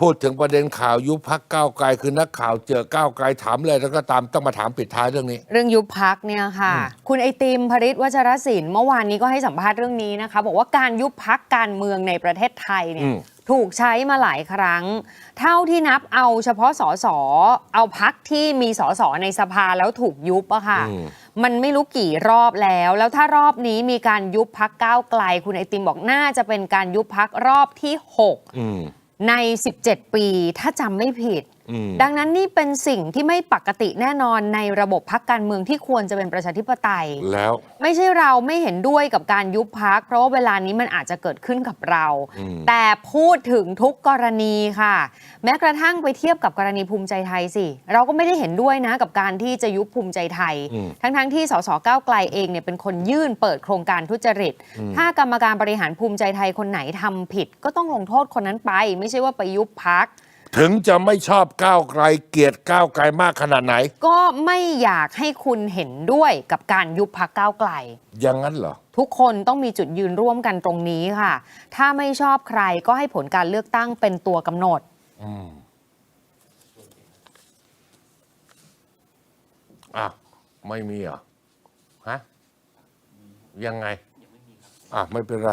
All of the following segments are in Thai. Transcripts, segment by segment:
พูดถึงประเด็นข่าวยุบพักก้าวไกลคือนักข่าวเจอก้าวไกลถามเลยแล้วก็ตามต้องมาถามปิดท้ายเรื่องนี้ เรื่องยุบพักเนี่ยค่ะ คุณไอติมพริตวัชรศิลป์เมื่อวานนี้ก็ให้สัมภาษณ์เรื่องนี้นะคะ บอกว่าการยุบพักการเมืองในประเทศไทยเนี่อืยมถูกใช้มาหลายครั้ง เท่าที่นับเอาเฉพาะสสเอาพักที่มีสสในสภาแล้วถูกยุบอะค่ะอืมมันไม่รู้กี่รอบแล้ว แล้วถ้ารอบนี้มีการยุบพักก้าวไกล คุณไอติมบอกน่าจะเป็นการยุบพักรอบที่6อืม ใน 17 ปีถ้าจำไม่ผิด ดังนั้นนี่เป็นสิ่งที่ไม่ปกติแน่นอนในระบบพักการเมืองที่ควรจะเป็นประชาธิปไตย แล้ว ไม่ใช่เราไม่เห็นด้วยกับการยุบพัก เพราะว่าเวลานี้มันอาจจะเกิดขึ้นกับเราอืมแต่พูดถึงทุกกรณีค่ะ แม้กระทั่งไปเทียบกับกรณีภูมิใจไทยสิ เราก็ไม่ได้เห็นด้วยนะกับการที่จะยุบภูมิใจไทยอืมทั้งๆที่สสก้าวไกลเองเนี่ยเป็นคนยื่นเปิดโครงการทุจริต ถ้ากรรมการบริหารภูมิใจไทยคนไหนทำผิด ก็ต้องลงโทษคนนั้นไป ไม่ใช่ว่าไปยุบพัก ถึงจะไม่ชอบก้าวไกลเกลียดก้าวไกลมากขนาดไหน ก็ไม่อยากให้คุณเห็นด้วยกับการยุบพักก้าวไกล อย่างนั้นเหรอ ทุกคนต้องมีจุดยืนร่วมกันตรงนี้ค่ะ ถ้าไม่ชอบใครก็ให้ผลการเลือกตั้งเป็นตัวกำหนด อืมอะไม่มีเหรอฮะยังไงอะไม่เป็นไร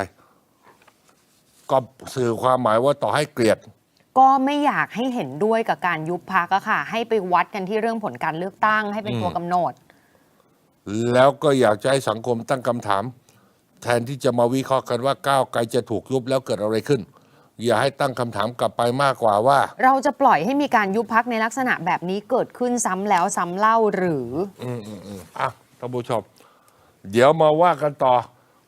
ก็สื่อความหมายว่าต่อให้เกลียด ก็ไม่อยากให้เห็นด้วยกับการยุบพักอะค่ะ ให้ไปวัดกันที่เรื่องผลการเลือกตั้ง ให้เป็นตัวกำหนด แล้วก็อยากจะให้สังคมตั้งคำถาม แทนที่จะมาวิเคราะห์กันว่าก้าวไกลจะถูกยุบแล้วเกิดอะไรขึ้น อย่าให้ตั้งคำถามกลับไปมากกว่าว่า เราจะปล่อยให้มีการยุบพักในลักษณะแบบนี้เกิดขึ้นซ้ำแล้วซ้ำเล่าหรือ อืมอืมอืมอะท่านผู้ชมเดี๋ยวมาว่ากันต่อ